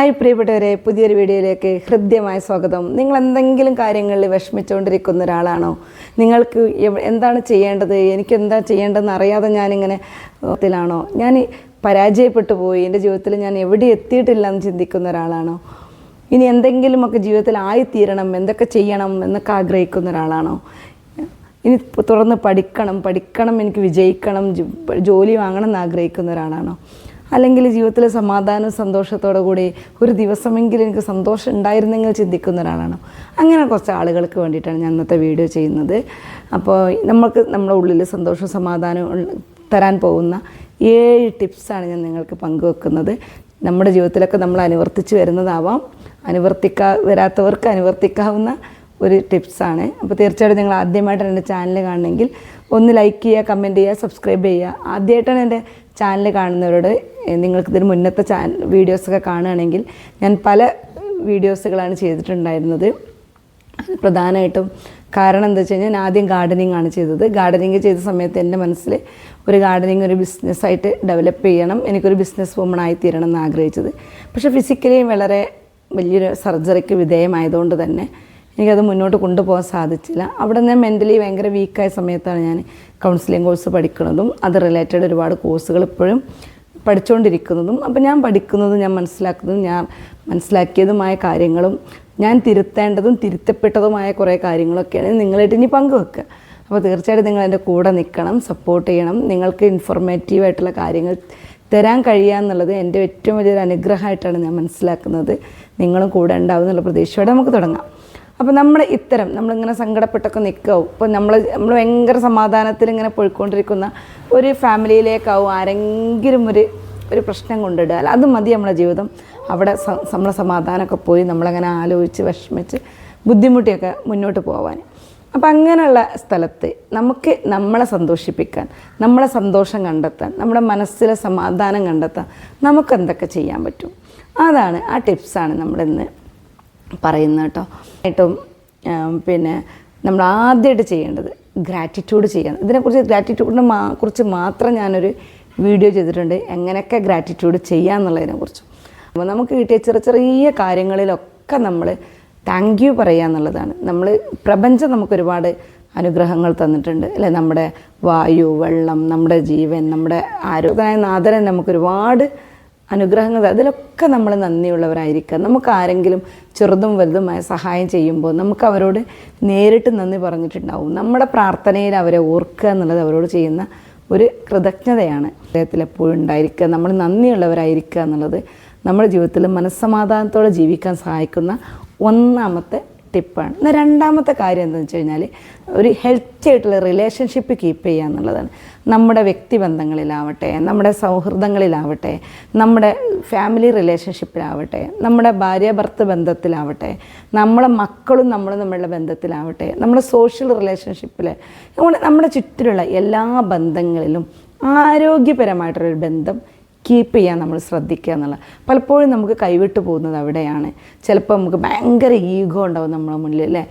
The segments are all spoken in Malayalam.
ഹായ് പ്രിയപ്പെട്ടവരെ പുതിയൊരു വീഡിയോയിലേക്ക് ഹൃദ്യമായ സ്വാഗതം. നിങ്ങൾ എന്തെങ്കിലും കാര്യങ്ങളിൽ വിഷമിച്ചുകൊണ്ടിരിക്കുന്ന ഒരാളാണോ? നിങ്ങൾക്ക് എന്താണ് ചെയ്യേണ്ടത്? എനിക്ക് എന്താ ചെയ്യേണ്ടതെന്ന് അറിയാതെ ഞാനിങ്ങനെ ത്തിലാണോ? ഞാൻ പരാജയപ്പെട്ടു പോയി. എന്റെ ജീവിതത്തിൽ ഞാൻ എവിടെ എത്തിയിട്ടില്ല എന്ന് ചിന്തിക്കുന്ന ഒരാളാണോ? ഇനി എന്തെങ്കിലുമൊക്കെ ജീവിതത്തിൽ ആയിത്തീരണം. എന്തൊക്കെ ചെയ്യണം എന്നൊക്കെ ആഗ്രഹിക്കുന്ന ഒരാളാണോ? ഇനി തുറന്ന് പഠിക്കണം. പഠിക്കണം എനിക്ക് വിജയിക്കണം. ജോലി വാങ്ങണം എന്ന് ആഗ്രഹിക്കുന്ന ഒരാളാണോ? അല്ലെങ്കിൽ ജീവിതത്തിൽ സമാധാനവും സന്തോഷത്തോടു കൂടി ഒരു ദിവസമെങ്കിലും എനിക്ക് സന്തോഷം ഉണ്ടായിരുന്നെങ്കിൽ ചിന്തിക്കുന്ന ഒരാളാണോ. അങ്ങനെ കുറച്ച് ആളുകൾക്ക് വേണ്ടിയിട്ടാണ് ഞാൻ ഇന്നത്തെ വീഡിയോ ചെയ്യുന്നത്. അപ്പോൾ നമുക്ക് നമ്മുടെ ഉള്ളിൽ സന്തോഷവും സമാധാനവും തരാൻ പോകുന്ന ഏഴ് ടിപ്സാണ് ഞാൻ നിങ്ങൾക്ക് പങ്കുവെക്കുന്നത്. നമ്മുടെ ജീവിതത്തിലൊക്കെ നമ്മൾ അനുവർത്തിച്ച് വരുന്നതാവാം. അനുവർത്തിക്കാ വരാത്തവർക്ക് അനുവർത്തിക്കാവുന്ന ഒരു ടിപ്സാണ്. അപ്പോൾ തീർച്ചയായിട്ടും നിങ്ങൾ ആദ്യമായിട്ടാണ് എന്റെ ചാനൽ കാണണമെങ്കിൽ ഒന്ന് ലൈക്ക് ചെയ്യുക കമന്റ് ചെയ്യുക സബ്സ്ക്രൈബ് ചെയ്യുക. ആദ്യമായിട്ടാണ് എന്റെ ചാനൽ കാണുന്നവരോട് നിങ്ങൾക്ക് ഇതിന് മുന്നത്തെ ചാനൽ വീഡിയോസൊക്കെ കാണുകയാണെങ്കിൽ ഞാൻ പല വീഡിയോസുകളാണ് ചെയ്തിട്ടുണ്ടായിരുന്നത്. പ്രധാനമായിട്ടും കാരണം എന്താ വെച്ച് കഴിഞ്ഞാൽ ഞാൻ ആദ്യം ഗാർഡനിങ് ആണ് ചെയ്തത്. ഗാർഡനിങ് ചെയ്ത സമയത്ത് എന്റെ മനസ്സിൽ ഒരു ഗാർഡനിങ് ഒരു ബിസിനസ്സായിട്ട് ഡെവലപ്പ് ചെയ്യണം. എനിക്കൊരു ബിസിനസ് വുമൺ ആയി തീരണം എന്ന് ആഗ്രഹിച്ചത് പക്ഷേ ഫിസിക്കലി വളരെ വലിയൊരു സർജറിക്ക് വിധേയമായതുകൊണ്ട് തന്നെ എനിക്കത് മുന്നോട്ട് കൊണ്ടുപോകാൻ സാധിച്ചില്ല. അവിടെ നിന്ന് മെന്റലി ഭയങ്കര വീക്കായ സമയത്താണ് ഞാൻ കൗൺസിലിംഗ് കോഴ്സ് പഠിക്കുന്നതും അത് റിലേറ്റഡ് ഒരുപാട് കോഴ്സുകൾ ഇപ്പോഴും പഠിച്ചുകൊണ്ടിരിക്കുന്നതും അപ്പോൾ ഞാൻ പഠിക്കുന്നതും ഞാൻ മനസ്സിലാക്കുന്നതും ഞാൻ മനസ്സിലാക്കിയതുമായ കാര്യങ്ങളും ഞാൻ തിരുത്തേണ്ടതും തിരുത്തപ്പെട്ടതുമായ കുറേ കാര്യങ്ങളൊക്കെയാണ് നിങ്ങളായിട്ട് ഇനി പങ്കുവെക്കുക. അപ്പോൾ തീർച്ചയായിട്ടും നിങ്ങൾ എന്റെ കൂടെ നിൽക്കണം സപ്പോർട്ട് ചെയ്യണം. നിങ്ങൾക്ക് ഇൻഫോർമേറ്റീവായിട്ടുള്ള കാര്യങ്ങൾ തരാൻ കഴിയുക എന്നുള്ളത് എന്റെ ഏറ്റവും വലിയൊരു അനുഗ്രഹമായിട്ടാണ് ഞാൻ മനസ്സിലാക്കുന്നത്. നിങ്ങളും കൂടെ ഉണ്ടാവും എന്നുള്ള പ്രതീക്ഷയോടെ നമുക്ക് തുടങ്ങാം. അപ്പോൾ നമ്മൾ ഇത്തരം നമ്മളിങ്ങനെ സങ്കടപ്പെട്ടൊക്കെ നിൽക്കാവും ഇപ്പോൾ നമ്മൾ നമ്മൾ ഭയങ്കര സമാധാനത്തിൽ ഇങ്ങനെ പോയിക്കൊണ്ടിരിക്കുന്ന ഒരു ഫാമിലിയിലേക്കാവും ആരെങ്കിലും ഒരു ഒരു പ്രശ്നം കൊണ്ടിടുക. അത് മതി നമ്മുടെ ജീവിതം. അവിടെ നമ്മളെ സമാധാനമൊക്കെ പോയി നമ്മളങ്ങനെ ആലോചിച്ച് വിഷമിച്ച് ബുദ്ധിമുട്ടിയൊക്കെ മുന്നോട്ട് പോകാൻ അപ്പം അങ്ങനെയുള്ള സ്ഥലത്ത് നമുക്ക് നമ്മളെ സന്തോഷിപ്പിക്കാൻ നമ്മളെ സന്തോഷം കണ്ടെത്താൻ നമ്മുടെ മനസ്സിലെ സമാധാനം കണ്ടെത്താൻ നമുക്ക് എന്തൊക്കെ ചെയ്യാൻ പറ്റും? അതാണ് ആ ടിപ്സാണ് നമ്മളിന്ന് പറയുന്നത് കേട്ടോ. ഏറ്റവും പിന്നെ നമ്മൾ ആദ്യമായിട്ട് ചെയ്യേണ്ടത് ഗ്രാറ്റിറ്റ്യൂഡ് ചെയ്യണം. ഇതിനെക്കുറിച്ച് ഗ്രാറ്റിറ്റ്യൂഡിനെ മാ കുറിച്ച് മാത്രം ഞാനൊരു വീഡിയോ ചെയ്തിട്ടുണ്ട്. എങ്ങനെയൊക്കെ ഗ്രാറ്റിറ്റ്യൂഡ് ചെയ്യാമെന്നുള്ളതിനെക്കുറിച്ച് അപ്പോൾ നമുക്ക് കിട്ടിയ ചെറിയ ചെറിയ കാര്യങ്ങളിലൊക്കെ നമ്മൾ താങ്ക് യു പറയുക എന്നുള്ളതാണ്. നമ്മൾ പ്രപഞ്ചം നമുക്ക് ഒരുപാട് അനുഗ്രഹങ്ങൾ തന്നിട്ടുണ്ട്. അല്ലെ നമ്മുടെ വായു വെള്ളം നമ്മുടെ ജീവൻ നമ്മുടെ ആരോഗ്യമായ നാഥനെ നമുക്ക് ഒരുപാട് അനുഗ്രഹങ്ങൾ അതിലൊക്കെ നമ്മൾ നന്ദിയുള്ളവരായിരിക്കുക. നമുക്ക് ആരെങ്കിലും ചെറുതും വലുതുമായ സഹായം ചെയ്യുമ്പോൾ നമുക്ക് അവരോട് നേരിട്ട് നന്ദി പറഞ്ഞിട്ടുണ്ടാവും. നമ്മുടെ പ്രാർത്ഥനയിൽ അവരെ ഓർക്കുക എന്നുള്ളത് അവരോട് ചെയ്യുന്ന ഒരു കൃതജ്ഞതയാണ് അദ്ദേഹത്തിൽ എപ്പോഴും ഉണ്ടായിരിക്കുക. നമ്മൾ നന്ദിയുള്ളവരായിരിക്കുക എന്നുള്ളത് നമ്മുടെ ജീവിതത്തിൽ മനസ്സമാധാനത്തോടെ ജീവിക്കാൻ സഹായിക്കുന്ന ഒന്നാമത്തെ ടിപ്പാണ്. എന്നാൽ രണ്ടാമത്തെ കാര്യം എന്താണെന്ന് വെച്ച് കഴിഞ്ഞാൽ ഒരു ഹെൽത്തി ആയിട്ടുള്ള റിലേഷൻഷിപ്പ് കീപ്പ് ചെയ്യുക എന്നുള്ളതാണ്. നമ്മുടെ വ്യക്തിബന്ധങ്ങളിലാവട്ടെ നമ്മുടെ സൗഹൃദങ്ങളിലാവട്ടെ നമ്മുടെ ഫാമിലി റിലേഷൻഷിപ്പിലാവട്ടെ നമ്മുടെ ഭാര്യ ഭർത്ത ബന്ധത്തിലാവട്ടെ നമ്മളെ മക്കളും നമ്മളും നമ്മളുടെ ബന്ധത്തിലാവട്ടെ നമ്മുടെ സോഷ്യൽ റിലേഷൻഷിപ്പിൽ നമ്മുടെ ചുറ്റിലുള്ള എല്ലാ ബന്ധങ്ങളിലും ആരോഗ്യപരമായിട്ടുള്ളൊരു ബന്ധം കീപ്പ് ചെയ്യാൻ നമ്മൾ ശ്രദ്ധിക്കുക എന്നുള്ളത്. പലപ്പോഴും നമുക്ക് കൈവിട്ട് പോകുന്നത് അവിടെയാണ്. ചിലപ്പോൾ നമുക്ക് ഭയങ്കര ഈഗോ ഉണ്ടാവും നമ്മളെ മുന്നിൽ അല്ലേ?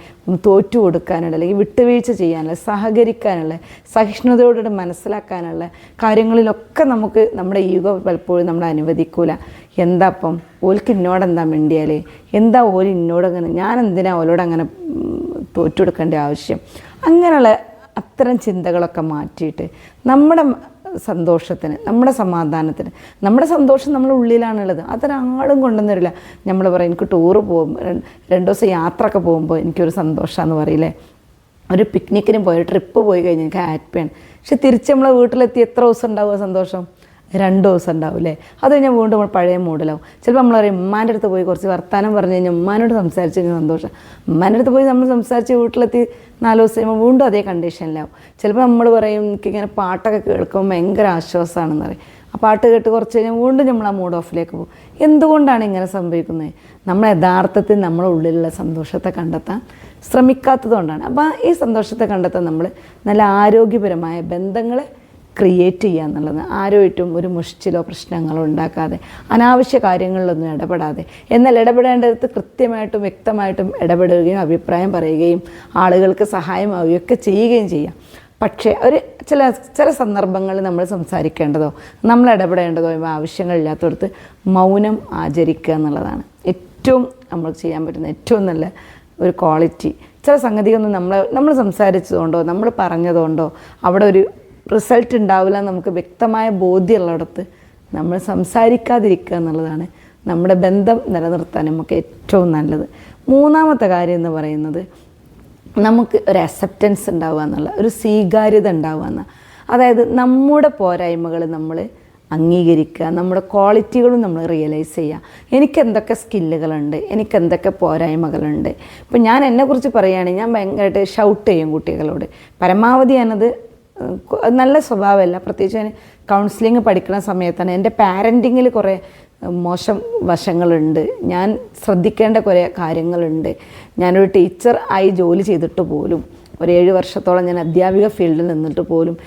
തോറ്റു കൊടുക്കാനുള്ള അല്ലെങ്കിൽ വിട്ടുവീഴ്ച ചെയ്യാനുള്ള സഹകരിക്കാനുള്ള സഹിഷ്ണുതയോടുകൂടി മനസ്സിലാക്കാനുള്ള കാര്യങ്ങളിലൊക്കെ നമുക്ക് നമ്മുടെ ഈഗോ പലപ്പോഴും നമ്മൾ അനുവദിക്കൂല. എന്താ അപ്പം? ഓൽക്ക് എന്നോട് എന്താ മിണ്ടിയാൽ എന്താ ഓൽ എന്നോട് അങ്ങനെ ഞാൻ എന്തിനാ ഓലോട് അങ്ങനെ തോറ്റു കൊടുക്കേണ്ട ആവശ്യം? അങ്ങനെയുള്ള അത്തരം ചിന്തകളൊക്കെ മാറ്റിയിട്ട് നമ്മുടെ സന്തോഷത്തിന് നമ്മുടെ സമാധാനത്തിന്. നമ്മുടെ സന്തോഷം നമ്മുടെ ഉള്ളിലാണുള്ളത്. അതൊരാളും കൊണ്ടുവന്നിരില്ല നമ്മൾ പറയും എനിക്ക് ടൂറ് പോകും രണ്ട് ദിവസം യാത്ര ഒക്കെ പോകുമ്പോൾ എനിക്കൊരു സന്തോഷമാണെന്ന് പറയില്ലേ? ഒരു പിക്നിക്കിന് പോയി ട്രിപ്പ് പോയി കഴിഞ്ഞാൽ എനിക്ക് ഹാപ്പിയാണ് പക്ഷെ തിരിച്ച് നമ്മളെ വീട്ടിലെത്തി എത്ര ദിവസം ഉണ്ടാവുക സന്തോഷം? രണ്ട് ദിവസം ഉണ്ടാവും അല്ലേ അത് കഴിഞ്ഞാൽ വീണ്ടും നമ്മൾ പഴയ മൂഡിലാവും. ചിലപ്പോൾ നമ്മൾ പറയും ഉമ്മാന്റെ അടുത്ത് പോയി കുറച്ച് വർത്താനം പറഞ്ഞു കഴിഞ്ഞാൽ ഉമ്മാനോട് സംസാരിച്ച് കഴിഞ്ഞാൽ സന്തോഷം. ഉമ്മാന്റെ അടുത്ത് പോയി നമ്മൾ സംസാരിച്ച് വീട്ടിലെത്തി നാല് ദിവസം കഴിയുമ്പോൾ വീണ്ടും അതേ കണ്ടീഷനിലാവും ചിലപ്പോൾ നമ്മൾ പറയും എനിക്കിങ്ങനെ പാട്ടൊക്കെ കേൾക്കുമ്പോൾ ഭയങ്കര ആശ്വാസമാണെന്ന് പറയും. ആ പാട്ട് കേട്ട് കുറച്ച് കഴിഞ്ഞാൽ വീണ്ടും നമ്മൾ ആ മൂഡ് ഓഫിലേക്ക് പോകും. എന്തുകൊണ്ടാണ് ഇങ്ങനെ സംഭവിക്കുന്നത്? നമ്മൾ യഥാർത്ഥത്തിൽ നമ്മുടെ ഉള്ളിലുള്ള സന്തോഷത്തെ കണ്ടെത്താൻ ശ്രമിക്കാത്തത് കൊണ്ടാണ്. അപ്പോൾ ഈ സന്തോഷത്തെ കണ്ടെത്താൻ നമ്മൾ നല്ല ആരോഗ്യപരമായ ബന്ധങ്ങളെ ക്രിയേറ്റ് ചെയ്യുക എന്നുള്ളത്. ആരുമായിട്ടും ഒരു മുഷിച്ചിലോ പ്രശ്നങ്ങളോ ഉണ്ടാക്കാതെ അനാവശ്യ കാര്യങ്ങളിലൊന്നും ഇടപെടാതെ. എന്നാൽ ഇടപെടേണ്ടടുത്ത് കൃത്യമായിട്ടും വ്യക്തമായിട്ടും ഇടപെടുകയും അഭിപ്രായം പറയുകയും ആളുകൾക്ക് സഹായമാവുകയും ഒക്കെ ചെയ്യുകയും ചെയ്യാം. പക്ഷേ ഒരു ചില ചില സന്ദർഭങ്ങളിൽ നമ്മൾ സംസാരിക്കേണ്ടതോ നമ്മൾ ഇടപെടേണ്ടതോ ആവശ്യങ്ങളില്ലാത്തടത്ത് മൗനം ആചരിക്കുക എന്നുള്ളതാണ്. ഏറ്റവും നമ്മൾ ചെയ്യാൻ പറ്റുന്ന ഏറ്റവും നല്ല ഒരു ക്വാളിറ്റി ചില സംഗതിയൊന്നും നമ്മൾ നമ്മൾ സംസാരിച്ചതുകൊണ്ടോ നമ്മൾ പറഞ്ഞതുകൊണ്ടോ അവിടെ ഒരു റിസൾട്ട് ഉണ്ടാവില്ല നമുക്ക് വ്യക്തമായ ബോധ്യമുള്ളിടത്ത് നമ്മൾ സംസാരിക്കാതിരിക്കുക എന്നുള്ളതാണ് നമ്മുടെ ബന്ധം നിലനിർത്താൻ നമുക്ക് ഏറ്റവും നല്ലത്. മൂന്നാമത്തെ കാര്യം എന്ന് പറയുന്നത് നമുക്ക് ഒരു അക്സെപ്റ്റൻസ് ഉണ്ടാവുക എന്നുള്ള ഒരു സ്വീകാര്യത ഉണ്ടാവുക എന്ന. അതായത് നമ്മുടെ പോരായ്മകൾ നമ്മൾ അംഗീകരിക്കുക നമ്മുടെ ക്വാളിറ്റികളും നമ്മൾ റിയലൈസ് ചെയ്യുക. എനിക്ക് എന്തൊക്കെ സ്കില്ലുകളുണ്ട് എനിക്ക് എന്തൊക്കെ പോരായ്മകളുണ്ട്? ഇപ്പം ഞാൻ എന്നെക്കുറിച്ച് പറയുകയാണെങ്കിൽ ഞാൻ ഭയങ്കരമായിട്ട് ഷൗട്ട് ചെയ്യും കുട്ടികളോട്. പരമാവധി ഞാനത് നല്ല സ്വഭാവമല്ല. പ്രത്യേകിച്ച് ഞാൻ കൗൺസിലിംഗ് പഠിക്കുന്ന സമയത്താണ്. എന്റെ പാരന്റിങ്ങിൽ കുറേ മോശം വശങ്ങളുണ്ട്. ഞാൻ ശ്രദ്ധിക്കേണ്ട കുറേ കാര്യങ്ങളുണ്ട്. ഞാനൊരു ടീച്ചർ ആയി ജോലി ചെയ്തിട്ട് പോലും ഒരു ഏഴ് വർഷത്തോളം ഞാൻ അധ്യാപിക ഫീൽഡിൽ നിന്നിട്ട് പോലും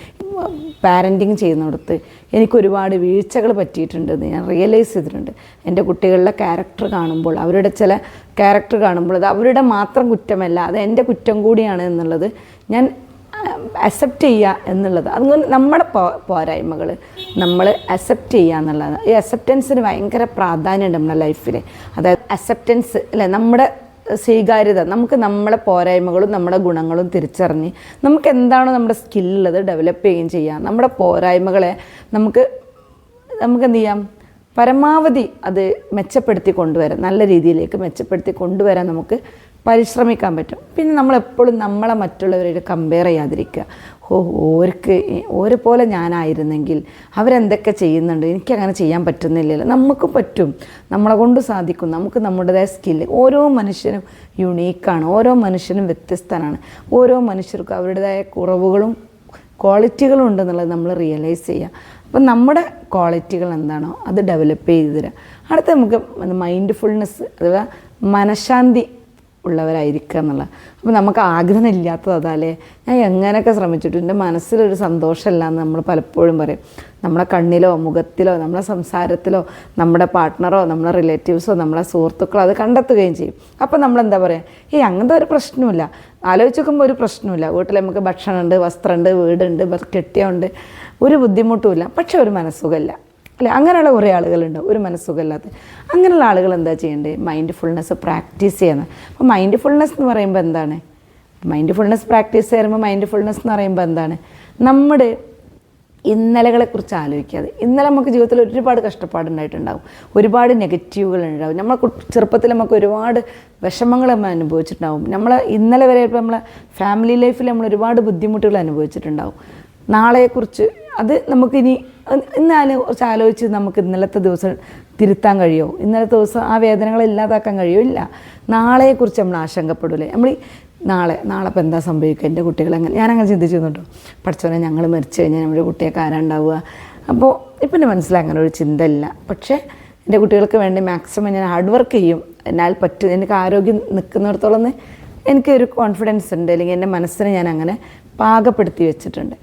പാരന്റിങ് ചെയ്യുന്നിടത്ത് എനിക്കൊരുപാട് വീഴ്ചകൾ പറ്റിയിട്ടുണ്ടെന്ന് ഞാൻ റിയലൈസ് ചെയ്തിട്ടുണ്ട്. എന്റെ കുട്ടികളുടെ ക്യാരക്ടർ കാണുമ്പോൾ അവരുടെ ചില ക്യാരക്ടർ കാണുമ്പോൾ അത് അവരുടെ മാത്രം കുറ്റമല്ല അത് എന്റെ കുറ്റം കൂടിയാണ് എന്നുള്ളത് ഞാൻ അക്സെപ്റ്റ് ചെയ്യുക എന്നുള്ളത്. അതുകൊണ്ട് നമ്മുടെ പോ പോരായ്മകൾ നമ്മൾ അക്സെപ്റ്റ് ചെയ്യുക എന്നുള്ളതാണ്. ഈ അക്സെപ്റ്റൻസിന് ഭയങ്കര പ്രാധാന്യമുണ്ട് നമ്മുടെ ലൈഫിൽ അതായത് അക്സെപ്റ്റൻസ് അല്ലെ നമ്മുടെ സ്വീകാര്യത നമുക്ക് നമ്മളെ പോരായ്മകളും നമ്മുടെ ഗുണങ്ങളും തിരിച്ചറിഞ്ഞ് നമുക്ക് എന്താണോ നമ്മുടെ സ്കില്ലുള്ളത് ഡെവലപ്പ് ചെയ്യുകയും ചെയ്യാം. നമ്മുടെ പോരായ്മകളെ നമുക്ക് നമുക്ക് എന്ത് ചെയ്യാം? പരമാവധി അത് മെച്ചപ്പെടുത്തി കൊണ്ടുവരാം. നല്ല രീതിയിലേക്ക് മെച്ചപ്പെടുത്തി കൊണ്ടുവരാൻ നമുക്ക് പരിശ്രമിക്കാൻ പറ്റും. പിന്നെ നമ്മളെപ്പോഴും നമ്മളെ മറ്റുള്ളവരോട് കമ്പയർ ചെയ്യാതിരിക്കുക. ഓ ഓർക്ക് ഓരെ പോലെ ഞാനായിരുന്നെങ്കിൽ അവരെന്തൊക്കെ ചെയ്യുന്നുണ്ട്? എനിക്കങ്ങനെ ചെയ്യാൻ പറ്റുന്നില്ലല്ലോ. നമുക്ക് പറ്റും. നമ്മളെ കൊണ്ട് സാധിക്കും. നമുക്ക് നമ്മുടേതായ സ്കില്ല് ഓരോ മനുഷ്യനും യുണീക്കാണ് ഓരോ മനുഷ്യനും വ്യത്യസ്തനാണ്. ഓരോ മനുഷ്യർക്കും അവരുടേതായ കുറവുകളും ക്വാളിറ്റികളും ഉണ്ടെന്നുള്ളത് നമ്മൾ റിയലൈസ് ചെയ്യുക. അപ്പം നമ്മുടെ ക്വാളിറ്റികൾ എന്താണോ അത് ഡെവലപ്പ് ചെയ്ത് തരാം അടുത്ത നമുക്ക് മൈൻഡ് ഫുൾനെസ് അഥവാ മനഃശാന്തി ഉള്ളവരായിരിക്കുക എന്നുള്ള. അപ്പോൾ നമുക്ക് ആഗ്രഹം ഇല്ലാത്തത് അതല്ലേ ഞാൻ എങ്ങനെയൊക്കെ ശ്രമിച്ചിട്ട് എന്റെ മനസ്സിലൊരു സന്തോഷമില്ല എന്ന് നമ്മൾ പലപ്പോഴും പറയും. നമ്മുടെ കണ്ണിലോ മുഖത്തിലോ നമ്മുടെ സംസാരത്തിലോ നമ്മുടെ പാർട്ട്ണറോ നമ്മുടെ റിലേറ്റീവ്സോ നമ്മുടെ സുഹൃത്തുക്കളോ അത് കണ്ടെത്തുകയും ചെയ്യും. അപ്പോൾ നമ്മൾ എന്താ പറയുക ഈ അങ്ങനത്തെ ഒരു പ്രശ്നമില്ല. ആലോചിച്ച് നോക്കുമ്പോൾ ഒരു പ്രശ്നമില്ല. വീട്ടിൽ നമുക്ക് ഭക്ഷണമുണ്ട് വസ്ത്രമുണ്ട് വീടുണ്ട് കെട്ടിയമുണ്ട് ഒരു ബുദ്ധിമുട്ടുമില്ല. പക്ഷെ ഒരു മനസ്സുഖമില്ല. അല്ലെ? അങ്ങനെയുള്ള കുറേ ആളുകളുണ്ട്. ഒരു മനസ്സുഖമില്ലാത്ത. അങ്ങനെയുള്ള ആളുകൾ എന്താ ചെയ്യേണ്ടത് മൈൻഡ് ഫുൾനെസ് പ്രാക്ടീസ് ചെയ്യണം അപ്പോൾ മൈൻഡ് ഫുൾനെസ് എന്ന് പറയുമ്പോൾ എന്താണ്? മൈൻഡ് ഫുൾനെസ് പ്രാക്ടീസ് ചെയ്യുമ്പോൾ മൈൻഡ് ഫുൾനെസ് എന്ന് പറയുമ്പോൾ എന്താണ്? നമ്മുടെ ഇന്നലകളെക്കുറിച്ച് ആലോചിക്കാതെ ഇന്നലെ നമുക്ക് ജീവിതത്തിൽ ഒരുപാട് കഷ്ടപ്പാടുണ്ടായിട്ടുണ്ടാകും ഒരുപാട് നെഗറ്റീവുകൾ ഉണ്ടാകും നമ്മളെ ചെറുപ്പത്തിൽ നമുക്ക് ഒരുപാട് വിഷമങ്ങൾ നമ്മൾ അനുഭവിച്ചിട്ടുണ്ടാകും നമ്മൾ ഇന്നലെ വരെ ഇപ്പോൾ നമ്മളെ ഫാമിലി ലൈഫിൽ നമ്മൾ ഒരുപാട് ബുദ്ധിമുട്ടുകൾ അനുഭവിച്ചിട്ടുണ്ടാകും നാളെക്കുറിച്ച് അത് നമുക്കിനി ഇന്ന് ആലോ കുറച്ച് ആലോചിച്ച് നമുക്ക് ഇന്നലത്തെ ദിവസം തിരുത്താൻ കഴിയുമോ ഇന്നലത്തെ ദിവസം ആ വേദനകൾ ഇല്ലാതാക്കാൻ കഴിയുമോ ഇല്ല. നാളെക്കുറിച്ച് നമ്മൾ ആശങ്കപ്പെടില്ലേ നമ്മൾ നാളെ നാളെ അപ്പോൾ എന്താ സംഭവിക്കുക? എന്റെ കുട്ടികൾ അങ്ങനെ ഞാനങ്ങനെ ചിന്തിച്ചു കേട്ടോ. പഠിച്ചവനെ ഞങ്ങൾ മരിച്ചു കഴിഞ്ഞാൽ നമ്മുടെ കുട്ടിയൊക്കെ ആരാണ്ടാവുക അപ്പോൾ ഇപ്പം എന്റെ മനസ്സിൽ അങ്ങനെ ഒരു ചിന്ത ഇല്ല പക്ഷേ എന്റെ കുട്ടികൾക്ക് വേണ്ടി മാക്സിമം ഞാൻ ഹാർഡ് വർക്ക് ചെയ്യും. എന്നാൽ പറ്റും എനിക്ക് ആരോഗ്യം നിൽക്കുന്നിടത്തോളം എനിക്കൊരു കോൺഫിഡൻസ് ഉണ്ട്. അല്ലെങ്കിൽ എന്റെ മനസ്സിനെ ഞാൻ അങ്ങനെ പാകപ്പെടുത്തി വെച്ചിട്ടുണ്ട്.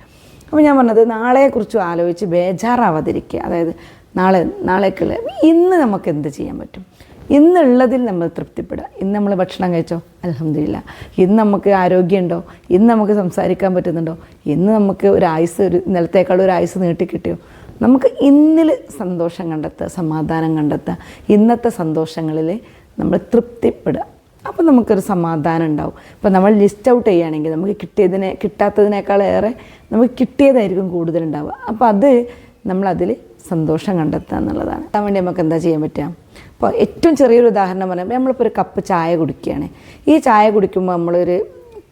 അപ്പോൾ ഞാൻ പറഞ്ഞത് നാളെക്കുറിച്ച് ആലോചിച്ച് ബേജാറാവാതിരിക്കുക. അതായത് നാളെ നാളേക്കുള്ള ഇന്ന് നമുക്ക് എന്ത് ചെയ്യാൻ പറ്റും? ഇന്നുള്ളതിൽ നമ്മൾ തൃപ്തിപ്പെടുക. ഇന്ന് നമ്മൾ ഭക്ഷണം കഴിച്ചോ? അലഹമില്ല ഇന്ന് നമുക്ക് ആരോഗ്യമുണ്ടോ? ഇന്ന് നമുക്ക് സംസാരിക്കാൻ പറ്റുന്നുണ്ടോ? ഇന്ന് നമുക്ക് ഒരു ആയുസ് ഒരു നിലത്തേക്കാൾ ഒരു ആയുസ് നീട്ടിക്കിട്ടിയോ? നമുക്ക് ഇന്നിൽ സന്തോഷം കണ്ടെത്തുക സമാധാനം കണ്ടെത്തുക. ഇന്നത്തെ സന്തോഷങ്ങളിൽ നമ്മൾ തൃപ്തിപ്പെടുക. അപ്പോൾ നമുക്കൊരു സമാധാനം ഉണ്ടാവും. ഇപ്പോൾ നമ്മൾ ലിസ്റ്റ് ഔട്ട് ചെയ്യുകയാണെങ്കിൽ നമുക്ക് കിട്ടിയതിനെ കിട്ടാത്തതിനേക്കാളേറെ നമുക്ക് കിട്ടിയതായിരിക്കും കൂടുതലുണ്ടാവുക അപ്പോൾ അത് നമ്മളതിൽ സന്തോഷം കണ്ടെത്തുക എന്നുള്ളതാണ്. അതിന് വേണ്ടി നമുക്ക് എന്താ ചെയ്യാൻ പറ്റുക? അപ്പോൾ ഏറ്റവും ചെറിയൊരു ഉദാഹരണം പറയുമ്പോൾ നമ്മളിപ്പോൾ ഒരു കപ്പ് ചായ കുടിക്കുകയാണ്. ഈ ചായ കുടിക്കുമ്പോൾ നമ്മളൊരു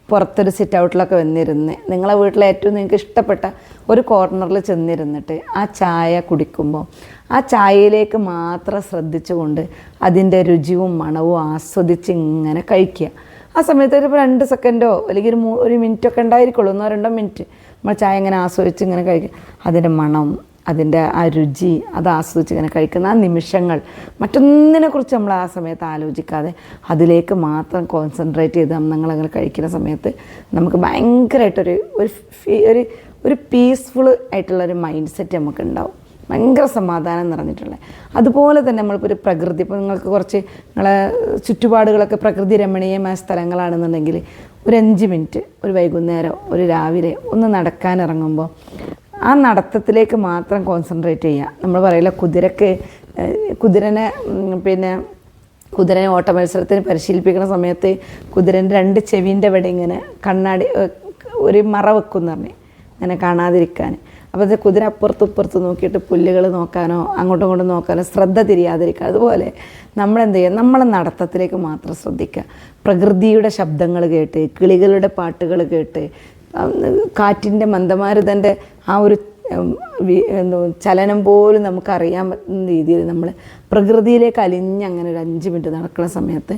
പുറത്തൊരു സിറ്റ് ഔട്ടിലൊക്കെ വന്നിരുന്ന്. നിങ്ങളെ വീട്ടിലെ ഏറ്റവും നിങ്ങൾക്ക് ഇഷ്ടപ്പെട്ട ഒരു കോർണറിൽ ചെന്നിരുന്നിട്ട് ആ ചായ കുടിക്കുമ്പോൾ ആ ചായയിലേക്ക് മാത്രം ശ്രദ്ധിച്ചുകൊണ്ട് അതിന്റെ രുചിയും മണവും ആസ്വദിച്ച് ഇങ്ങനെ കഴിക്കുക. ആ സമയത്ത് ഒരു രണ്ട് സെക്കൻഡോ അല്ലെങ്കിൽ ഒരു ഒരു മിനിറ്റൊക്കെ ഉണ്ടായിരിക്കുള്ളൂ. ഒന്നോ രണ്ടോ മിനിറ്റ് നമ്മൾ ചായ ഇങ്ങനെ ആസ്വദിച്ച് ഇങ്ങനെ കഴിക്കുക. അതിന്റെ മണം അതിന്റെ ആ രുചി അത് ആസ്വദിച്ച് ഇങ്ങനെ കഴിക്കുന്ന ആ നിമിഷങ്ങൾ. മറ്റൊന്നിനെക്കുറിച്ച് നമ്മൾ ആ സമയത്ത് ആലോചിക്കാതെ അതിലേക്ക് മാത്രം കോൺസെൻട്രേറ്റ് ചെയ്ത് നമ്മളങ്ങനെ കഴിക്കുന്ന സമയത്ത് നമുക്ക് ഭയങ്കരമായിട്ടൊരു ഒരു ഒരു ഒരു പീസ്ഫുൾ ആയിട്ടുള്ളൊരു മൈൻഡ് സെറ്റ് നമുക്ക് ഉണ്ടാവും ഭയങ്കര സമാധാനം നിറഞ്ഞിട്ടുള്ളത് അതുപോലെ തന്നെ നമ്മളിപ്പോൾ ഒരു പ്രകൃതി ഇപ്പോൾ നിങ്ങൾക്ക് കുറച്ച് നിങ്ങളെ ചുറ്റുപാടുകളൊക്കെ പ്രകൃതി രമണീയമായ സ്ഥലങ്ങളാണെന്നുണ്ടെങ്കിൽ ഒരു അഞ്ച് മിനിറ്റ് ഒരു വൈകുന്നേരം ഒരു രാവിലെ ഒന്ന് നടക്കാൻ ഇറങ്ങുമ്പോൾ ആ നടത്തത്തിലേക്ക് മാത്രം കോൺസെൻട്രേറ്റ് ചെയ്യുക. നമ്മൾ പറയില്ല കുതിരക്ക് കുതിരനെ പിന്നെ കുതിരനെ ഓട്ട മത്സരത്തിന് പരിശീലിപ്പിക്കുന്ന സമയത്ത് കുതിരന്റെ രണ്ട് ചെവിന്റെ ഇവിടെ ഇങ്ങനെ കണ്ണാടി ഒരു മറ വെക്കും പറഞ്ഞ് അങ്ങനെ കാണാതിരിക്കാൻ. അപ്പോൾ കുതിര അപ്പുറത്ത് ഇപ്പുറത്ത് നോക്കിയിട്ട് പുല്ലുകൾ നോക്കാനോ അങ്ങോട്ടും ഇങ്ങോട്ടും നോക്കാനോ ശ്രദ്ധ തിരിയാതിരിക്കുക. അതുപോലെ നമ്മളെന്ത് ചെയ്യുക? നമ്മളെ നടത്തത്തിലേക്ക് മാത്രം ശ്രദ്ധിക്കുക. പ്രകൃതിയുടെ ശബ്ദങ്ങൾ കേട്ട് കിളികളുടെ പാട്ടുകൾ കേട്ട് കാറ്റിന്റെ മന്ദമാരുതന്റെ ആ ഒരു ചലനം പോലും നമുക്കറിയാൻ പറ്റുന്ന രീതിയിൽ നമ്മൾ പ്രകൃതിയിലേക്ക് അലിഞ്ഞ് അങ്ങനെ ഒരു അഞ്ച് മിനിറ്റ് നടക്കുന്ന സമയത്ത്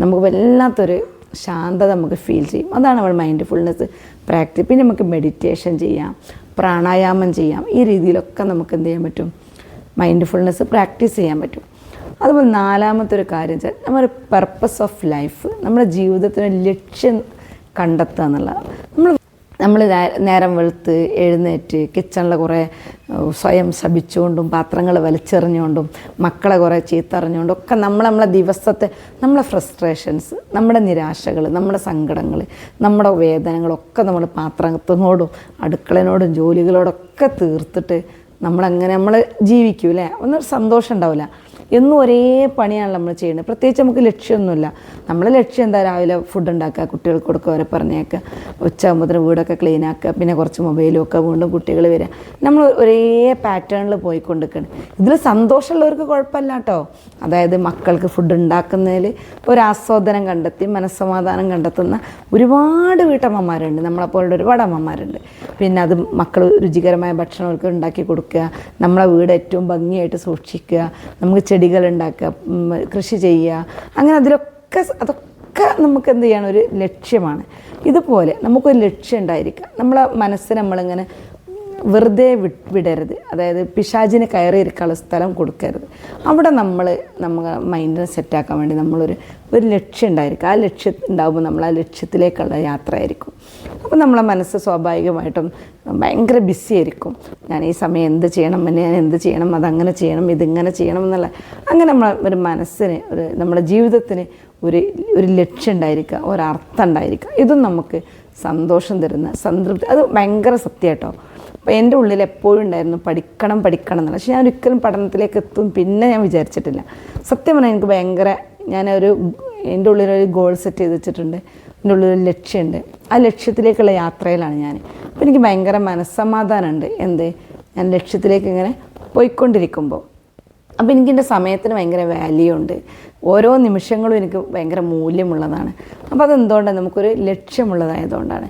നമുക്ക് വല്ലാത്തൊരു ശാന്തത നമുക്ക് ഫീൽ ചെയ്യും. അതാണ് നമ്മൾ മൈൻഡ് ഫുൾനെസ് പ്രാക്ടീസ് പിന്നെ നമുക്ക് മെഡിറ്റേഷൻ ചെയ്യാം പ്രാണായാമം ചെയ്യാം. ഈ രീതിയിലൊക്കെ നമുക്ക് എന്ത് ചെയ്യാൻ പറ്റും? മൈൻഡ് ഫുൾനെസ് പ്രാക്ടീസ് ചെയ്യാൻ പറ്റും. അതുപോലെ നാലാമത്തെ ഒരു കാര്യം വെച്ചാൽ നമ്മുടെ പർപ്പസ് ഓഫ് ലൈഫ് നമ്മുടെ ജീവിതത്തിന് ലക്ഷ്യം കണ്ടെത്തുക എന്നുള്ളതാണ്. നമ്മൾ നമ്മൾ നേരം വെളുത്ത് എഴുന്നേറ്റ് കിച്ചണിൽ കുറേ സ്വയം ശപിച്ചുകൊണ്ടും പാത്രങ്ങൾ വലിച്ചെറിഞ്ഞുകൊണ്ടും മക്കളെ കുറേ ചീത്തറിഞ്ഞുകൊണ്ടും ഒക്കെ നമ്മൾ നമ്മളെ ദിവസത്തെ നമ്മളെ ഫ്രസ്ട്രേഷൻസ് നമ്മുടെ നിരാശകൾ നമ്മുടെ സങ്കടങ്ങൾ നമ്മുടെ വേദനകളൊക്കെ നമ്മൾ പാത്രത്തിനോടും അടുക്കളനോടും ജോലികളോടൊക്കെ തീർത്തിട്ട് നമ്മളങ്ങനെ നമ്മൾ ജീവിക്കൂല്ലേ? ഒന്നൊരു സന്തോഷം ഉണ്ടാവില്ല. എന്നും ഒരേ പണിയാണ് നമ്മൾ ചെയ്യുന്നത്. പ്രത്യേകിച്ച് നമുക്ക് ലക്ഷ്യമൊന്നുമില്ല നമ്മളെ ലക്ഷ്യം എന്താ? രാവിലെ ഫുഡ് ഉണ്ടാക്കുക കുട്ടികൾക്ക് കൊടുക്കുക അവരെ പറഞ്ഞേക്കുക. ഉച്ചയാകുമ്പോഴത്തേന് വീടൊക്കെ ക്ലീൻ ആക്കുക പിന്നെ കുറച്ച് മൊബൈലും ഒക്കെ വീണ്ടും കുട്ടികൾ വരിക. നമ്മൾ ഒരേ പാറ്റേണിൽ പോയിക്കൊണ്ടിരിക്കുകയാണ് ഇതിൽ സന്തോഷമുള്ളവർക്ക് കുഴപ്പമില്ല കേട്ടോ. അതായത് മക്കൾക്ക് ഫുഡ് ഉണ്ടാക്കുന്നതിൽ ഒരു ആസ്വാദനം കണ്ടെത്തി മനസ്സമാധാനം കണ്ടെത്തുന്ന ഒരുപാട് വീട്ടമ്മമാരുണ്ട്. നമ്മളെപ്പോലുള്ള ഒരുപാട് അമ്മമാരുണ്ട്. പിന്നെ അത് മക്കൾ രുചികരമായ ഭക്ഷണം അവർക്ക് ഉണ്ടാക്കി കൊടുക്കുക. നമ്മളെ വീട് ഏറ്റവും ഭംഗിയായിട്ട് സൂക്ഷിക്കുക. നമുക്ക് ചെടികൾ ഉണ്ടാക്കുക കൃഷി ചെയ്യുക അങ്ങനെ അതിലൊക്കെ അതൊക്കെ നമുക്ക് എന്ത് ചെയ്യണം? ഒരു ലക്ഷ്യമാണ്. ഇതുപോലെ നമുക്കൊരു ലക്ഷ്യം ഉണ്ടായിരിക്കുക. നമ്മളെ മനസ്സിന് നമ്മളിങ്ങനെ വെറുതെ വിടരുത്. അതായത് പിശാചിന് കയറി ഇരിക്കാനുള്ള സ്ഥലം കൊടുക്കരുത്. അവിടെ നമ്മൾ നമ്മൾ മൈൻഡിനെ സെറ്റാക്കാൻ വേണ്ടി നമ്മളൊരു ഒരു ലക്ഷ്യം ഉണ്ടായിരിക്കും. ആ ലക്ഷ്യം ഉണ്ടാകുമ്പോൾ നമ്മൾ ആ ലക്ഷ്യത്തിലേക്കുള്ള യാത്രയായിരിക്കും. അപ്പോൾ നമ്മളെ മനസ്സ് സ്വാഭാവികമായിട്ടും ഭയങ്കര ബിസി ആയിരിക്കും. ഞാൻ ഈ സമയം എന്ത് ചെയ്യണം പിന്നെ ഞാൻ എന്ത് ചെയ്യണം അതങ്ങനെ ചെയ്യണം ഇതിങ്ങനെ ചെയ്യണം എന്നുള്ള അങ്ങനെ നമ്മളെ ഒരു മനസ്സിന് ഒരു നമ്മുടെ ജീവിതത്തിന് ഒരു ഒരു ലക്ഷ്യം ഉണ്ടായിരിക്കുക ഒരർത്ഥം ഉണ്ടായിരിക്കുക. ഇതും നമുക്ക് സന്തോഷം തരുന്ന സംതൃപ്തി അത് ഭയങ്കര സത്യം കേട്ടോ അപ്പോൾ എന്റെ ഉള്ളിൽ എപ്പോഴും ഉണ്ടായിരുന്നു പഠിക്കണം പഠിക്കണം എന്നുള്ള പക്ഷേ ഞാൻ ഒരിക്കലും പഠനത്തിലേക്ക് എത്തും പിന്നെ ഞാൻ വിചാരിച്ചിട്ടില്ല. സത്യം പറഞ്ഞാൽ എനിക്ക് ഭയങ്കര ഞാനൊരു എന്റെ ഉള്ളിലൊരു ഗോൾ സെറ്റ് ചെയ്ത് വെച്ചിട്ടുണ്ട്. എന്റെ ഉള്ളിലൊരു ലക്ഷ്യമുണ്ട് ആ ലക്ഷ്യത്തിലേക്കുള്ള യാത്രയിലാണ് ഞാൻ അപ്പോൾ എനിക്ക് ഭയങ്കര മനസ്സമാധാനമുണ്ട്. എന്ത്? ഞാൻ ലക്ഷ്യത്തിലേക്ക് ഇങ്ങനെ പോയിക്കൊണ്ടിരിക്കുമ്പോൾ അപ്പോൾ എനിക്ക് എന്റെ സമയത്തിന് ഭയങ്കര വാല്യൂ ഉണ്ട്. ഓരോ നിമിഷങ്ങളും എനിക്ക് ഭയങ്കര മൂല്യമുള്ളതാണ്. അപ്പോൾ അതെന്തുകൊണ്ടാണ് നമുക്കൊരു ലക്ഷ്യമുള്ളതായതുകൊണ്ടാണ്.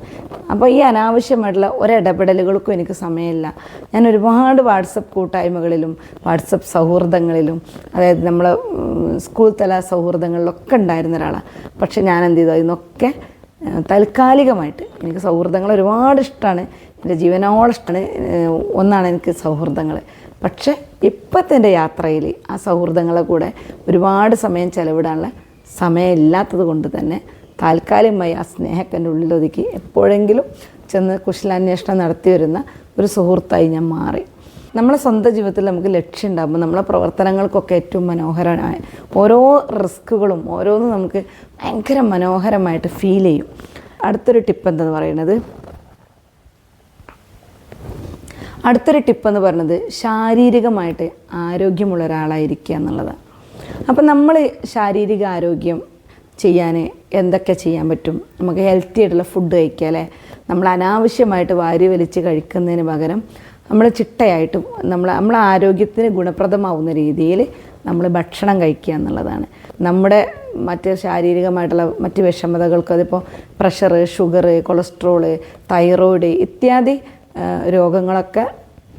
അപ്പോൾ ഈ അനാവശ്യമായിട്ടുള്ള ഒരിടപെടലുകൾക്കും എനിക്ക് സമയമില്ല. ഞാൻ ഒരുപാട് വാട്സപ്പ് കൂട്ടായ്മകളിലും വാട്സപ്പ് സൗഹൃദങ്ങളിലും അതായത് നമ്മൾ സ്കൂൾ തല സൗഹൃദങ്ങളിലൊക്കെ ഉണ്ടായിരുന്ന ഒരാളാണ് പക്ഷേ ഞാൻ എന്ത് ചെയ്തു അതിന്നൊക്കെ താൽക്കാലികമായിട്ട് എനിക്ക് സൗഹൃദങ്ങൾ ഒരുപാട് ഇഷ്ടമാണ് എന്റെ ജീവനോളം ഇഷ്ടമാണ് ഒന്നാണ് എനിക്ക് സൗഹൃദങ്ങൾ പക്ഷേ ഇപ്പോഴത്തെ എന്റെ യാത്രയിൽ ആ സൗഹൃദങ്ങളെ കൂടെ ഒരുപാട് സമയം ചെലവിടാനുള്ള സമയമില്ലാത്തത് കൊണ്ട് തന്നെ താൽക്കാലികമായി ആ സ്നേഹമൊക്കെ എന്റെ ഉള്ളിലൊതുക്കി എപ്പോഴെങ്കിലും ചെന്ന് കുശലാന്വേഷണം നടത്തി വരുന്ന ഒരു സുഹൃത്തായി ഞാൻ മാറി. നമ്മളെ സ്വന്തം ജീവിതത്തിൽ നമുക്ക് ലക്ഷ്യം ഉണ്ടാകുമ്പോൾ നമ്മളെ പ്രവർത്തനങ്ങൾക്കൊക്കെ ഏറ്റവും മനോഹരമായ ഓരോ റിസ്ക്കുകളും ഓരോന്നും നമുക്ക് ഭയങ്കര മനോഹരമായിട്ട് ഫീൽ ചെയ്യും. അടുത്തൊരു ടിപ്പ് എന്തെന്ന് പറയുന്നത് അടുത്തൊരു ടിപ്പ് എന്ന് പറയുന്നത് ശാരീരികമായിട്ട് ആരോഗ്യമുള്ള ഒരാളായിരിക്കുക എന്നുള്ളതാണ് അപ്പം നമ്മൾ ശാരീരിക ആരോഗ്യം ചെയ്യാൻ എന്തൊക്കെ ചെയ്യാൻ പറ്റും? നമുക്ക് ഹെൽത്തി ആയിട്ടുള്ള ഫുഡ് കഴിക്കുക അല്ലേ? നമ്മൾ അനാവശ്യമായിട്ട് വാരി വലിച്ച് കഴിക്കുന്നതിന് പകരം നമ്മൾ ചിട്ടയായിട്ട് നമ്മൾ നമ്മളെ ആരോഗ്യത്തിന് ഗുണപ്രദമാവുന്ന രീതിയിൽ നമ്മൾ ഭക്ഷണം കഴിക്കുക എന്നുള്ളതാണ്. നമ്മുടെ മറ്റ് ശാരീരികമായിട്ടുള്ള മറ്റ് വിഷമതകൾക്ക് അതിപ്പോൾ പ്രഷർ ഷുഗർ കൊളസ്ട്രോൾ തൈറോയിഡ് ഇത്യാദി രോഗങ്ങളൊക്കെ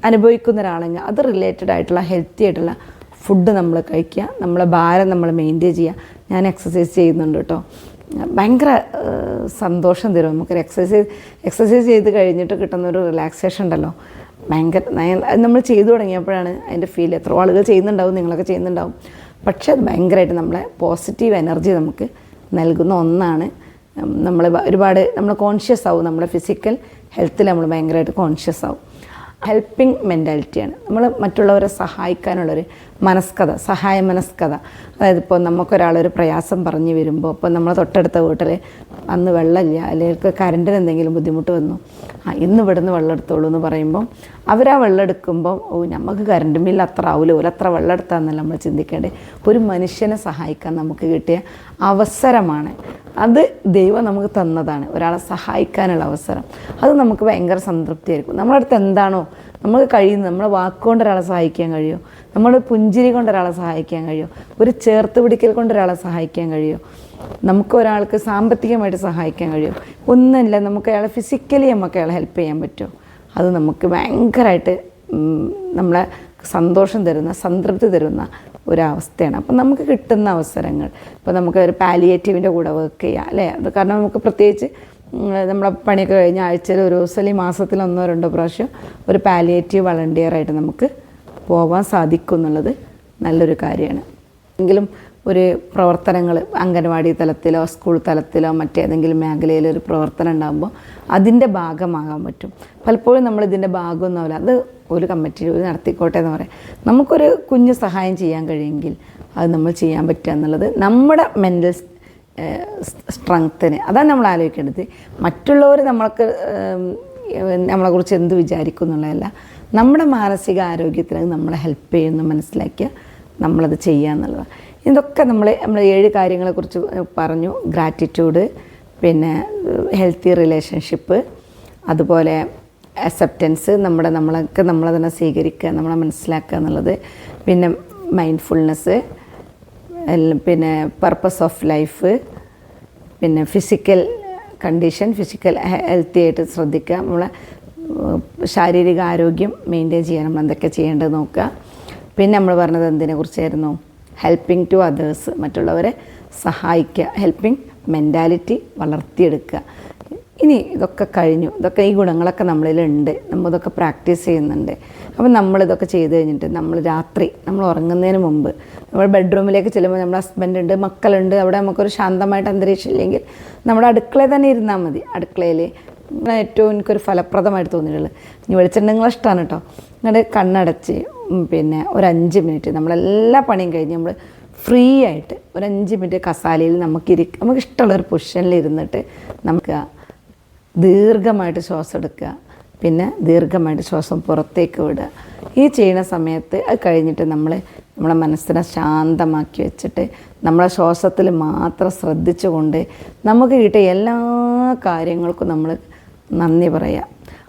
അനുഭവിക്കുന്ന ഒരാളെങ്കിൽ അത് റിലേറ്റഡ് ആയിട്ടുള്ള ഹെൽത്തി ആയിട്ടുള്ള ഫുഡ് നമ്മൾ കഴിക്കുക. നമ്മളെ ഭാരം നമ്മൾ മെയിന്റെയിൻ ചെയ്യുക. ഞാൻ എക്സസൈസ് ചെയ്യുന്നുണ്ട് കേട്ടോ. ഭയങ്കര സന്തോഷം തരും നമുക്കൊരു എക്സസൈസ് എക്സസൈസ് ചെയ്ത് കഴിഞ്ഞിട്ട് കിട്ടുന്ന ഒരു റിലാക്സേഷൻ ഉണ്ടല്ലോ. ഭയങ്കര നമ്മൾ ചെയ്തു തുടങ്ങിയപ്പോഴാണ് അതിന്റെ ഫീൽ എത്ര ആളുകൾ ചെയ്യുന്നുണ്ടാവും നിങ്ങളൊക്കെ ചെയ്യുന്നുണ്ടാവും. പക്ഷേ അത് ഭയങ്കരമായിട്ട് നമ്മളെ പോസിറ്റീവ് എനർജി നമുക്ക് നൽകുന്ന ഒന്നാണ്. നമ്മൾ ഒരുപാട് നമ്മൾ കോൺഷ്യസ് ആവും. നമ്മുടെ ഫിസിക്കൽ ഹെൽത്തിൽ നമ്മൾ ഭയങ്കരമായിട്ട് കോൺഷ്യസ് ആവും. ഹെൽപ്പിംഗ് മെന്റാലിറ്റിയാണ് നമ്മൾ മറ്റുള്ളവരെ സഹായിക്കാനുള്ളൊരു മനസ്കത സഹായ മനസ്കഥ അതായത് ഇപ്പോൾ നമുക്കൊരാളൊരു പ്രയാസം പറഞ്ഞു വരുമ്പോൾ ഇപ്പോൾ നമ്മൾ തൊട്ടടുത്ത വീട്ടിൽ അന്ന് വെള്ളമില്ല അല്ലെങ്കിൽ കറണ്ടിന് എന്തെങ്കിലും ബുദ്ധിമുട്ട് വന്നു ആ ഇന്ന് ഇവിടുന്ന് വെള്ളം എടുത്തോളൂ എന്ന് പറയുമ്പോൾ അവരാ വെള്ളം എടുക്കുമ്പോൾ ഓ നമുക്ക് കറണ്ട് ബില്ല് അത്ര ആവില്ല ഒരു അത്ര വെള്ളം എടുത്താന്നല്ല നമ്മൾ ചിന്തിക്കേണ്ടത് ഒരു മനുഷ്യനെ സഹായിക്കാൻ നമുക്ക് കിട്ടിയ അവസരമാണ്. അത് ദൈവം നമുക്ക് തന്നതാണ് ഒരാളെ സഹായിക്കാനുള്ള അവസരം. അത് നമുക്ക് ഭയങ്കര സംതൃപ്തിയായിരിക്കും. നമ്മുടെ അടുത്ത് എന്താണോ നമുക്ക് കഴിയുന്നത് നമ്മളെ വാക്കുകൊണ്ട് ഒരാളെ സഹായിക്കാൻ കഴിയുമോ? നമ്മുടെ പുഞ്ചിരി കൊണ്ട് ഒരാളെ സഹായിക്കാൻ കഴിയും. ഒരു ചേർത്ത് പിടിക്കൽ കൊണ്ട് ഒരാളെ സഹായിക്കാൻ കഴിയും. നമുക്ക് ഒരാൾക്ക് സാമ്പത്തികമായിട്ട് സഹായിക്കാൻ കഴിയും. ഒന്നുമില്ല നമുക്ക് അയാളെ ഫിസിക്കലി നമുക്ക് അയാളെ ഹെൽപ്പ് ചെയ്യാൻ പറ്റും. അത് നമുക്ക് ഭയങ്കരമായിട്ട് നമ്മളെ സന്തോഷം തരുന്ന സംതൃപ്തി തരുന്ന ഒരവസ്ഥയാണ്. അപ്പം നമുക്ക് കിട്ടുന്ന അവസരങ്ങൾ. ഇപ്പം നമുക്ക് ഒരു പാലിയേറ്റീവിന്റെ കൂടെ വർക്ക് ചെയ്യാം അല്ലേ? അത് കാരണം നമുക്ക് പ്രത്യേകിച്ച് നമ്മളെ പണിയൊക്കെ കഴിഞ്ഞ ആഴ്ചയിൽ ഒരു ദിവസം അല്ലെങ്കിൽ മാസത്തിൽ ഒന്നോ രണ്ടോ പ്രാവശ്യം ഒരു പാലിയേറ്റീവ് വളണ്ടിയറായിട്ട് നമുക്ക് പോവാൻ സാധിക്കും എന്നുള്ളത് നല്ലൊരു കാര്യമാണ്. എങ്കിലും ഒരു പ്രവർത്തനങ്ങൾ അംഗൻവാടി തലത്തിലോ സ്കൂൾ തലത്തിലോ മറ്റേതെങ്കിലും മേഖലയിൽ ഒരു പ്രവർത്തനം ഉണ്ടാകുമ്പോൾ അതിന്റെ ഭാഗമാകാൻ പറ്റും. പലപ്പോഴും നമ്മൾ ഇതിന്റെ ഭാഗമൊന്നുമില്ല. അത് ഒരു കമ്മിറ്റി ഒരു നടത്തിക്കോട്ടെ എന്ന് പറയാം. നമുക്കൊരു കുഞ്ഞ് സഹായം ചെയ്യാൻ കഴിയുമെങ്കിൽ അത് നമ്മൾ ചെയ്യാൻ പറ്റുക എന്നുള്ളത് നമ്മുടെ മെന്റൽ സ്ട്രെങ്ത്തിന് അതാണ് നമ്മൾ ആലോചിക്കേണ്ടത്. മറ്റുള്ളവർ നമ്മൾക്ക് നമ്മളെക്കുറിച്ച് എന്ത് വിചാരിക്കും എന്നുള്ളതല്ല. നമ്മുടെ മാനസിക ആരോഗ്യത്തിന് നമ്മളെ ഹെൽപ്പ് ചെയ്യുന്ന മനസ്സിലാക്കിയ നമ്മളത് ചെയ്യുക എന്നുള്ളതാണ്. ഇതൊക്കെ നമ്മൾ നമ്മൾ ഏഴ് കാര്യങ്ങളെക്കുറിച്ച് പറഞ്ഞു. ഗ്രാറ്റിറ്റ്യൂഡ് പിന്നെ ഹെൽത്തി റിലേഷൻഷിപ്പ് അതുപോലെ അക്സെപ്റ്റൻസ് നമ്മുടെ നമ്മളൊക്കെ നമ്മളെ തന്നെ സ്വീകരിക്കുക നമ്മളെ മനസ്സിലാക്കുക എന്നുള്ളത്. പിന്നെ മൈൻഡ്ഫുൾനെസ് പിന്നെ പർപ്പസ് ഓഫ് ലൈഫ് പിന്നെ ഫിസിക്കൽ കണ്ടീഷൻ ഫിസിക്കൽ ഹെൽത്തി ആയിട്ട് ശ്രദ്ധിക്കുക. നമ്മളെ ശാരീരിക ആരോഗ്യം മെയിന്റെയിൻ നമ്മൾ എന്തൊക്കെ ചെയ്യേണ്ടത് നോക്കുക. പിന്നെ നമ്മൾ പറഞ്ഞത് എന്തിനെ കുറിച്ചായിരുന്നു? ഹെൽപ്പിംഗ് ടു അതേഴ്സ് മറ്റുള്ളവരെ സഹായിക്കുക. ഹെൽപ്പിംഗ് മെന്റാലിറ്റി വളർത്തിയെടുക്കുക. ഇനി ഇതൊക്കെ കഴിഞ്ഞു. ഇതൊക്കെ ഈ ഗുണങ്ങളൊക്കെ നമ്മളിലുണ്ട്. നമ്മൾ ഇതൊക്കെ പ്രാക്ടീസ് ചെയ്യുന്നുണ്ട്. അപ്പം നമ്മളിതൊക്കെ ചെയ്ത് കഴിഞ്ഞിട്ട് നമ്മൾ രാത്രി നമ്മൾ ഉറങ്ങുന്നതിന് മുമ്പ് നമ്മൾ ബെഡ്റൂമിലേക്ക് ചെല്ലുമ്പോൾ നമ്മുടെ ഹസ്ബൻഡ് ഉണ്ട് മക്കളുണ്ട്. അവിടെ നമുക്കൊരു ശാന്തമായിട്ട് അന്തരീക്ഷം ഇല്ലെങ്കിൽ നമ്മുടെ അടുക്കളയിൽ തന്നെ ഇരുന്നാൽ മതി. അടുക്കളയിൽ ഏറ്റവും എനിക്കൊരു ഫലപ്രദമായിട്ട് തോന്നിയിട്ടുള്ളത് ഇനി വെളിച്ചെണ്ണങ്ങൾ ഇഷ്ടമാണ് കേട്ടോ. നിങ്ങളുടെ കണ്ണടച്ച് പിന്നെ ഒരു അഞ്ച് മിനിറ്റ് നമ്മളെല്ലാ പണിയും കഴിഞ്ഞ് നമ്മൾ ഫ്രീ ആയിട്ട് ഒരു അഞ്ച് മിനിറ്റ് കസാലയിൽ നമുക്കിരി നമുക്ക് ഇഷ്ടമുള്ള ഒരു പൊസിഷനിൽ ഇരുന്നിട്ട് നമുക്ക് ദീർഘമായിട്ട് ശ്വാസം എടുക്കുക. പിന്നെ ദീർഘമായിട്ട് ശ്വാസം പുറത്തേക്ക് വിടുക. ഈ ചെയ്യുന്ന സമയത്ത് അത് കഴിഞ്ഞിട്ട് നമ്മൾ നമ്മളെ മനസ്സിനെ ശാന്തമാക്കി വെച്ചിട്ട് നമ്മളെ ശ്വാസത്തിൽ മാത്രം ശ്രദ്ധിച്ചുകൊണ്ട് നമുക്ക് കിട്ടിയ എല്ലാ കാര്യങ്ങൾക്കും നമ്മൾ നന്ദി പറയാം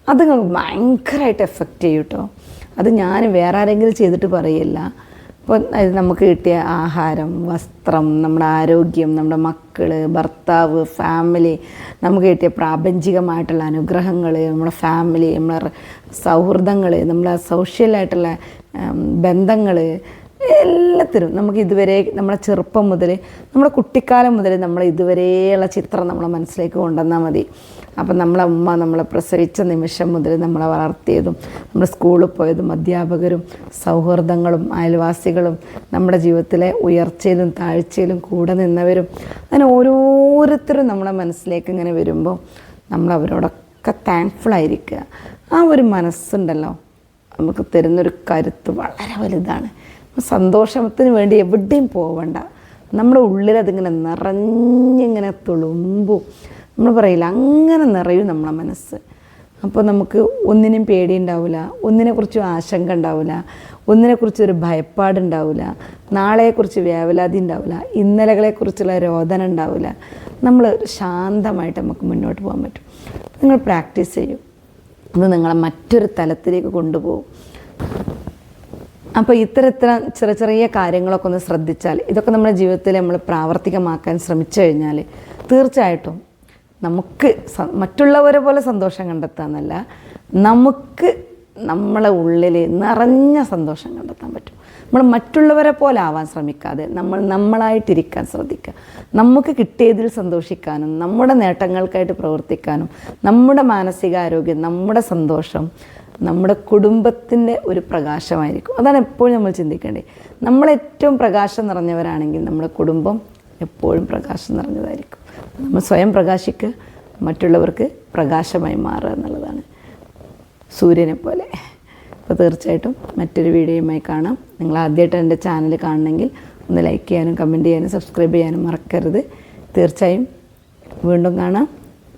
അത് ഭയങ്കരമായിട്ട് എഫക്റ്റ് ചെയ്യും കേട്ടോ അത് ഞാൻ വേറെ ആരെങ്കിലും ചെയ്തിട്ട് പറയില്ല. ഇപ്പോൾ അത് നമുക്ക് കിട്ടിയ ആഹാരം വസ്ത്രം നമ്മുടെ ആരോഗ്യം നമ്മുടെ മക്കൾ ഭർത്താവ് ഫാമിലി നമുക്ക് കിട്ടിയ പ്രാപഞ്ചികമായിട്ടുള്ള അനുഗ്രഹങ്ങൾ നമ്മുടെ ഫാമിലി നമ്മുടെ സൗഹൃദങ്ങൾ നമ്മുടെ സോഷ്യലായിട്ടുള്ള ബന്ധങ്ങൾ എല്ലാത്തിനും നമുക്ക് ഇതുവരെ നമ്മളെ ചെറുപ്പം മുതൽ നമ്മുടെ കുട്ടിക്കാലം മുതൽ നമ്മൾ ഇതുവരെയുള്ള ചിത്രം നമ്മളെ മനസ്സിലേക്ക് കൊണ്ടുവന്നാൽ മതി. അപ്പം നമ്മളെ ഉമ്മ നമ്മളെ പ്രസവിച്ച നിമിഷം മുതൽ നമ്മളെ വളർത്തിയതും നമ്മൾ സ്കൂളിൽ പോയതും അധ്യാപകരും സൗഹൃദങ്ങളും അയൽവാസികളും നമ്മുടെ ജീവിതത്തിലെ ഉയർച്ചയിലും താഴ്ചയിലും കൂടെ നിന്നവരും അങ്ങനെ ഓരോരുത്തരും നമ്മളെ മനസ്സിലേക്ക് ഇങ്ങനെ വരുമ്പോൾ നമ്മൾ അവരോടൊക്കെ താങ്ക്ഫുൾ ആയിരിക്കുക. ആ ഒരു മനസ്സുണ്ടല്ലോ. നമുക്ക് തരുന്നൊരു കരുത്ത് വളരെ വലുതാണ്. സന്തോഷത്തിന് വേണ്ടി എവിടെയും പോവണ്ട. നമ്മുടെ ഉള്ളിൽ അതിങ്ങനെ നിറഞ്ഞിങ്ങനെ തുളുമ്പും. നമ്മൾ പറയില്ല അങ്ങനെ നിറയും നമ്മളെ മനസ്സ്. അപ്പോൾ നമുക്ക് ഒന്നിനും പേടിയുണ്ടാവില്ല ഒന്നിനെക്കുറിച്ചും ആശങ്ക ഉണ്ടാവില്ല ഒന്നിനെക്കുറിച്ചൊരു ഭയപ്പാടുണ്ടാവില്ല നാളെക്കുറിച്ച് വേവലാതി ഉണ്ടാവില്ല ഇന്നലകളെക്കുറിച്ചുള്ള രോദന ഉണ്ടാവില്ല നമ്മൾ ശാന്തമായിട്ട് നമുക്ക് മുന്നോട്ട് പോകാൻ പറ്റും. നിങ്ങൾ പ്രാക്ടീസ് ചെയ്യും. അത് നിങ്ങളെ മറ്റൊരു തലത്തിലേക്ക് കൊണ്ടുപോകും. അപ്പോൾ ഇത്തരത്തിൽ ചെറിയ ചെറിയ കാര്യങ്ങളൊക്കെ ഒന്ന് ശ്രദ്ധിച്ചാൽ ഇതൊക്കെ നമ്മുടെ ജീവിതത്തിൽ നമ്മൾ പ്രാവർത്തികമാക്കാൻ ശ്രമിച്ചു കഴിഞ്ഞാൽ തീർച്ചയായിട്ടും നമുക്ക് മറ്റുള്ളവരെ പോലെ സന്തോഷം കണ്ടെത്താമെന്നല്ല നമുക്ക് നമ്മളെ ഉള്ളിൽ നിറഞ്ഞ സന്തോഷം കണ്ടെത്താൻ പറ്റും. നമ്മൾ മറ്റുള്ളവരെ പോലെ ആവാൻ ശ്രമിക്കാതെ നമ്മൾ നമ്മളായിട്ടിരിക്കാൻ ശ്രദ്ധിക്കുക. നമുക്ക് കിട്ടിയതിൽ സന്തോഷിക്കാനും നമ്മുടെ നേട്ടങ്ങൾക്കായിട്ട് പ്രവർത്തിക്കാനും നമ്മുടെ മാനസികാരോഗ്യം നമ്മുടെ സന്തോഷം നമ്മുടെ കുടുംബത്തിന്റെ ഒരു പ്രകാശമായിരിക്കും. അതാണ് എപ്പോഴും നമ്മൾ ചിന്തിക്കേണ്ടത്. നമ്മൾ ഏറ്റവും പ്രകാശം നിറഞ്ഞവരാണെങ്കിൽ നമ്മുടെ കുടുംബം എപ്പോഴും പ്രകാശം നിറഞ്ഞതായിരിക്കും. നമ്മൾ സ്വയം പ്രകാശിക്കുക മറ്റുള്ളവർക്ക് പ്രകാശമായി മാറുക എന്നുള്ളതാണ് സൂര്യനെ പോലെ അപ്പോൾ തീർച്ചയായിട്ടും മറ്റൊരു വീഡിയോയുമായി കാണാം. നിങ്ങൾ ആദ്യമായിട്ട് എന്റെ ചാനൽ കാണണമെങ്കിൽ ഒന്ന് ലൈക്ക് ചെയ്യാനും കമന്റ് ചെയ്യാനും സബ്സ്ക്രൈബ് ചെയ്യാനും മറക്കരുത്. തീർച്ചയായും വീണ്ടും കാണാം.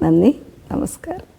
നന്ദി നമസ്കാരം.